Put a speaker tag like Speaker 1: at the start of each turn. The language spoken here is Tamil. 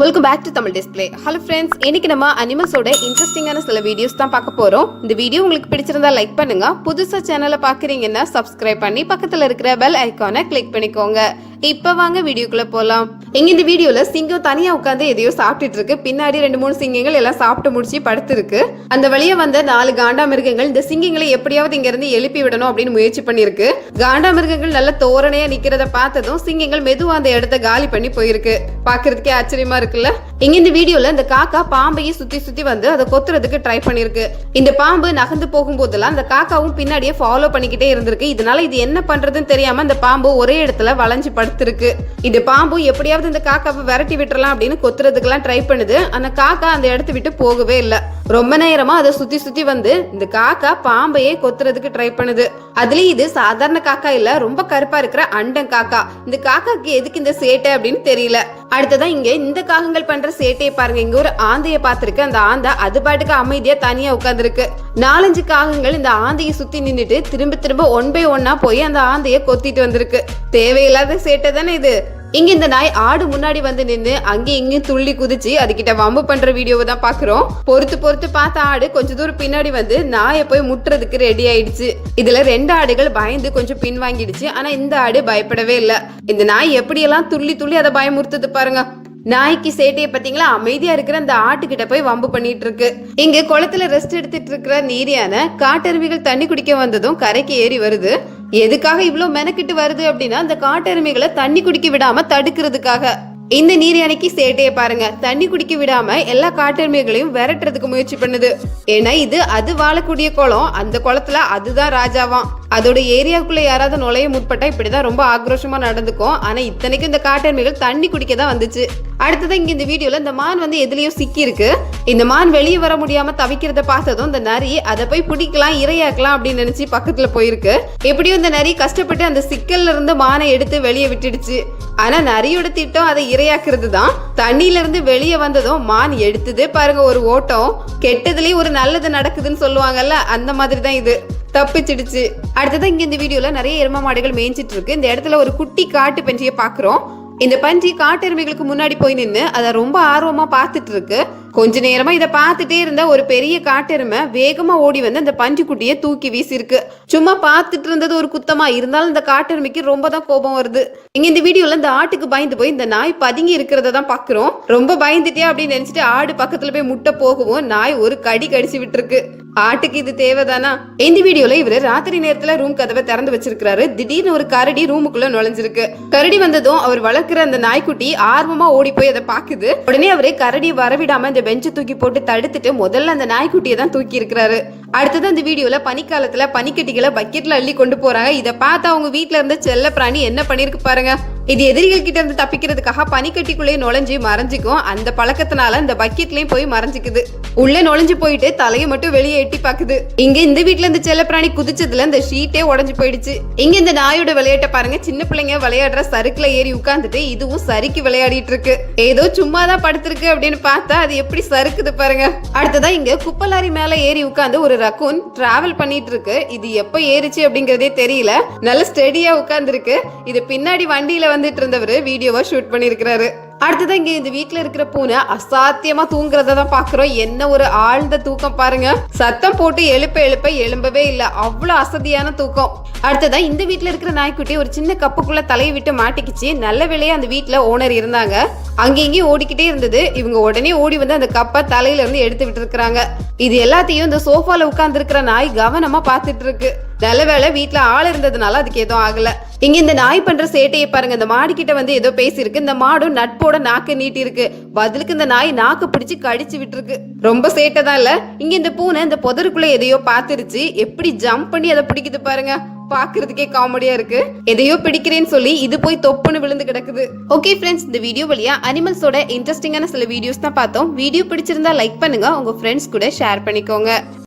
Speaker 1: Welcome back to Tamil display hello friends இன்னைக்கு நம்ம அனிமல்ஸோட இன்ட்ரெஸ்டிங்கான சில வீடியோஸ் தான் பார்க்க போறோம். இந்த வீடியோ உங்களுக்கு பிடிச்சிருந்தா லைக் பண்ணுங்க. புதுசா சேனலை பாக்குறீங்கன்னா சப்ஸ்கிரைப் பண்ணி பக்கத்துல இருக்கிற பெல் ஐக்கானை கிளிக் பண்ணிக்கோங்க. இப்ப வாங்க வீடியோக்குள்ள போலாம். எங்கே இந்த வீடியோல சிங்கம் தனியா உட்காந்து எதையோ சாப்பிட்டுட்டு இருக்கு. பின்னாடி ரெண்டு மூணு சிங்கங்கள் எல்லாம் சாப்பிட்டு முடிச்சு படுத்திருக்கு. அந்த வழியாக வந்த நாலு காண்டா மிருகங்கள் இந்த சிங்கங்களை எப்படியாவது இங்க இருந்து எழுப்பி விடணும் அப்படின்னு முயற்சி பண்ணிருக்கு காண்டா மிருகங்கள் நல்ல தோரணையா நிக்கிறத பார்த்ததும் சிங்கங்கள் மெதுவா அந்த இடத்த காலி பண்ணி போயிருக்கு. பாக்குறதுக்கே ஆச்சரியமா இருக்குல்ல? இங்க இந்த வீடியோல இந்த காக்கா பாம்பையே சுத்தி சுத்தி வந்து அதை கொத்துறதுக்கு ட்ரை பண்ணிருக்கு. இந்த பாம்பு நகர்ந்து போகும்போதெல்லாம் அந்த காக்காவும் பின்னாடியே ஃபாலோ பண்ணிக்கிட்டே இருந்திருக்கு. இதனால இது என்ன பண்றதுன்னு தெரியாம அந்த பாம்பு ஒரே இடத்துல வளைஞ்சு படுத்திருக்கு. இந்த பாம்பு எப்படியாவது இந்த காக்காவை விரட்டி விட்டுறலாம் அப்படின்னு கொத்துறதுக்கெல்லாம் ட்ரை பண்ணுது. அந்த காக்கா அந்த இடத்த விட்டு போகவே இல்லை. ரொம்ப நேரமா அதை சுத்தி சுத்தி வந்து இந்த காக்கா பாம்பையே கொத்துறதுக்கு ட்ரை பண்ணுது. அதுலயும் இது சாதாரண காக்கா இல்ல ரொம்ப கருப்பா இருக்கிற அண்டன் காக்கா. இந்த காக்காக்கு எதுக்கு இந்த சேட்டை அப்படின்னு தெரியல. அடுத்ததான் இங்க இந்த காகங்கள் பண்ற சேட்டையை பாருங்க. இங்க ஒரு ஆந்தைய பார்த்திருக்கு. அந்த ஆந்தை அது பாட்டுக்கு அமைதியா தனியா உட்கார்ந்துருக்கு. நாலஞ்சு காகங்கள் இந்த ஆந்தையை சுத்தி நின்றுட்டு திரும்ப திரும்ப ஒன் பை ஒன்னா போய் அந்த ஆந்தைய கொத்திட்டு வந்திருக்கு. தேவையில்லாத சேட்டை தானே இது. இங்க இந்த நாய் ஆடு முன்னாடி வந்து நின்று அங்கேயும் இங்கேயும் துள்ளி குதிச்சு அதுகிட்ட வம்பு பண்ற வீடியோவை தான் பாக்குறோம். பொறுத்து பொறுத்து பார்த்த ஆடு கொஞ்ச தூரம் பின்னாடி வந்து நாயை போய் முட்டுறதுக்கு ரெடி ஆயிடுச்சு. இதுல ரெண்டு ஆடுகள் பயந்து கொஞ்சம் பின் வாங்கிடுச்சு ஆனா இந்த ஆடு பயப்படவே இல்லை. இந்த நாய் எப்படியெல்லாம் துள்ளி துள்ளி அதை பயமுறுத்துது பாருங்க. நாய்க்கு சேட்டையை பாத்தீங்களா அமைதியா இருக்கிற அந்த ஆட்டுக்கிட்ட போய் வம்பு பண்ணிட்டு இருக்கு. இங்க குளத்துல ரெஸ்ட் எடுத்துட்டு இருக்கிற நீரியான காட்டருவிகள் தண்ணி குடிக்க வந்ததும் கரைக்கு ஏறி வருது. எதுக்காக இவ்வளோ மெனக்கிட்டு வருது அப்படின்னா அந்த காட்டெருமைகளை தண்ணி குடிக்க விடாமல் தடுக்கிறதுக்காக. இந்த நீர் யானைக்கு சேட்டையை பாருங்க. தண்ணி குடிக்க விடாம எல்லா காட்டெருமைகளையும் விரட்டுறதுக்கு முயற்சி பண்ணுது. ஏன்னா இது அது வாழக்கூடிய குளம். அந்த குளத்துல அதுதான் ராஜாவாம். அதோட ஏரியாவுக்குள்ள யாராவது நுழைய முற்பட்டா இப்படிதான் ரொம்ப ஆக்ரோஷமா நடந்துக்கும். ஆனா இத்தனைக்கும் இந்த காட்டெருமைகள் தண்ணி குடிக்க தான் வந்துச்சு. அடுத்தது இங்க இந்த வீடியோல இந்த மான் வந்து எதுலயோ சிக்கி இருக்கு இந்த மான் வெளியே வர முடியாம தவிக்கிறத பார்த்ததும் இந்த நரி அதை போய் பிடிக்கலாம் இரையாக்கலாம் அப்படின்னு நினைச்சு பக்கத்துல போயிருக்கு. எப்படியும் இந்த நரி கஷ்டப்பட்டு அந்த சிக்கல்ல இருந்து மானை எடுத்து வெளியே விட்டுடுச்சு. ஆனா நரியோட திட்டம் அதை இரையாக்குறது தான் தண்ணியில இருந்து வெளியே வந்ததும் மான் எடுத்ததே பாருங்க ஒரு ஓட்டம். கெட்டதுலயும் ஒரு நல்லது நடக்குதுன்னு சொல்லுவாங்கல்ல அந்த மாதிரி தான் இது. தப்பிச்சிடுச்சு. அடுத்ததான் இங்க இந்த வீடியோல நிறைய எரும மாடுகள் மேய்ஞ்சிட்டு இருக்கு. இந்த இடத்துல ஒரு குட்டி காட்டு பன்றியை பாக்குறோம். இந்த பன்றி காட்டெருமைகளுக்கு முன்னாடி போய் நின்று அதை ரொம்ப ஆர்வமா பார்த்துட்டு இருக்கு. கொஞ்ச நேரமா இதை பார்த்துட்டே இருந்த ஒரு பெரிய காட்டெருமை வேகமா ஓடி வந்து அந்த பன்றிக்குட்டியை தூக்கி வீசிருக்கு. சும்மா பார்த்துட்டு இருந்தது ஒரு குத்தமா. இருந்தாலும் இந்த காட்டெருமைக்கு ரொம்ப தான் கோபம் வருது. இங்க இந்த வீடியோல இந்த ஆட்டுக்கு பயந்து போய் இந்த நாய் பதுங்கி இருக்கிறத தான் பாக்குறோம். ரொம்ப பயந்துட்டே அப்படின்னு நினைச்சிட்டு ஆடு பக்கத்துல போய் முட்டை போகவும் நாய் ஒரு கடி கடிச்சு விட்டுருக்கு. ஆட்டுக்கு இது தேவைதானா? இந்த வீடியோல இவரு ராத்திரி நேரத்துல ரூம் கதவை திறந்து வச்சிருக்காரு திடீர்னு ஒரு கரடி ரூமுக்குள்ள நுழைஞ்சிருக்கு. கரடி வந்ததும் அவர் வளர்க்கிற அந்த நாய்க்குட்டி ஆர்வமா ஓடி போய் அதை பாக்குது. உடனே அவரு கரடி வரவிடாம இந்த பெஞ்சை தூக்கி போட்டு தடுத்துட்டு முதல்ல அந்த நாய்க்குட்டியை தான் தூக்கி இருக்கிறாரு அடுத்தது அந்த வீடியோவில் பனிக்காலத்தில் பனிக்கட்டிகளை பக்கெட்டில் அள்ளி கொண்டு போகிறாங்க இதை பார்த்து அவங்க வீட்டில் இருந்த செல்ல பிராணி என்ன பண்ணியிருக்கு பாருங்க. இது எதிரிகள் கிட்ட இருந்து தப்பிக்கிறதுக்காக பனிக்கட்டிக்குள்ளேயே நுழைஞ்சு மறைஞ்சிக்கும். அந்த பழக்கத்தினால இந்த பக்கெட்லயும் போய் மறைஞ்சிக்குது. உள்ளே நுழைஞ்சு போயிட்டு தலையை மட்டும் வெளியே எட்டி பாக்குது இங்க இந்த வீட்ல இந்த செல்லப்பிராணி குதிச்சதுல இந்த ஷீட்டே உடஞ்சு போயிடுச்சு. இங்க இந்த நாயோட விளையாட்டை பாருங்க. சின்ன பிள்ளைங்க விளையாடுற சறுக்குல ஏறி உட்காந்துட்டு இதுவும் சறுக்கி விளையாடிட்டு இருக்கு. ஏதோ சும்மா தான் படுத்திருக்கு அப்படின்னு பார்த்தா அது எப்படி சறுக்குது பாருங்க. அடுத்ததான் இங்க குப்பலாரி மேல ஏறி உட்காந்து ஒரு ரக்கூன் டிராவல் பண்ணிட்டு இருக்கு இது எப்ப ஏறிச்சு அப்படிங்கறதே தெரியல. நல்ல ஸ்டெடியா உட்கார்ந்துருக்கு. இது பின்னாடி வண்டியில வந்துட்டு இருந்தவர் வீடியோவா ஷூட் பண்ணிருக்கிறாரு. அடுத்ததான் இங்க இந்த வீட்டில் இருக்கிற பூனை அசாத்தியமா தூங்குறத தான் பாக்குறோம். என்ன ஒரு ஆழ்ந்த தூக்கம் பாருங்க. சத்தம் போட்டு எழுப்ப எழுப்ப எழும்பவே இல்ல. அவ்வளவு அசதியான தூக்கம். அடுத்ததான் இந்த வீட்டில் இருக்கிற நாய்க்குட்டி ஒரு சின்ன கப்புக்குள்ள தலையை விட்டு மாட்டிக்கிச்சு. நல்ல வேலையா அந்த வீட்டில் ஓனர் இருந்தாங்க. அங்கேயும் இங்கேயும் ஓடிக்கிட்டே இருந்தது. இவங்க உடனே ஓடி வந்து அந்த கப்பை தலையில இருந்து எடுத்து விட்டு இருக்கிறாங்க இது எல்லாத்தையும் இந்த சோஃபால உட்கார்ந்து இருக்கிற நாய் கவனமா பார்த்துட்டு இருக்கு. நல்ல வேலை வீட்டில் ஆள் இருந்ததுனால அதுக்கு எதுவும் ஆகல. இங்க இந்த நாய் பண்ற சேட்டையை பாருங்க. இந்த மாடு கிட்ட வந்து ஏதோ பேசியிருக்கு. இந்த மாடும் நட்போட நாக்கு நீட்டி இருக்கு பதிலுக்கு இந்த நாய் நாக்கு பிடிச்சு கடிச்சு விட்டுருக்கு. ரொம்ப சேட்டை தான் இல்ல. இங்க இந்த பூனை இந்த புதருக்குள்ள எதையோ பாத்துருச்சு எப்படி ஜம்ப் பண்ணி அதை பிடிக்குது பாருங்க. பாக்குறதுக்கே காமெடியா இருக்கு. எதையோ பிடிக்கிறேன்னு சொல்லி இது போய் தொப்புன்னு விழுந்து கிடக்குது. ஓகே ஃப்ரெண்ட்ஸ் இந்த வீடியோ வழியா அனிமல்ஸோட இன்ட்ரெஸ்டிங்கான சில வீடியோஸ் தான் பார்த்தோம். வீடியோ பிடிச்சிருந்தா லைக் பண்ணுங்க. உங்க ஃப்ரெண்ட்ஸ் கூட ஷேர் பண்ணிக்கோங்க.